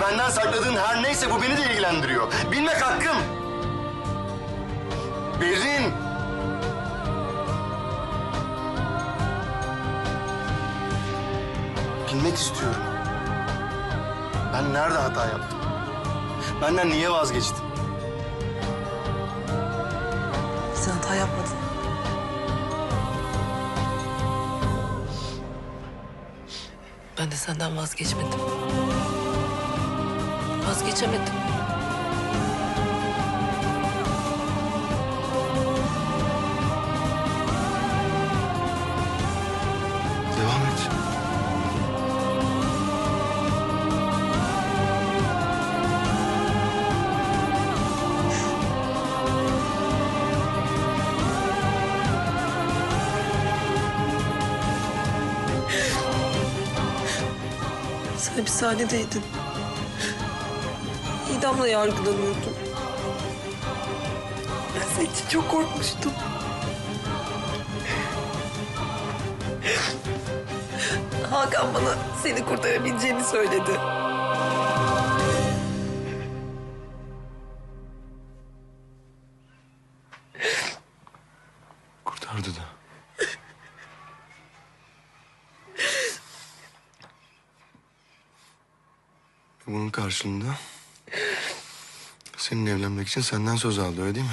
Benden sakladığın her neyse bu beni de ilgilendiriyor. Bilmek hakkım. Berin. Bilmek istiyorum. Ben nerede hata yaptım? Benden niye vazgeçtin? Sen hata yapmadın. Ben de senden vazgeçmedim. Vazgeçemedim. Devam et. Sen hapishanedeydin. İdamla yargılanıyordun. Ben senin için çok korkmuştum. Hakan bana seni kurtarabileceğini söyledi. Kurtardı da. Bunun karşılığında senin evlenmek için senden söz aldı öyle değil mi?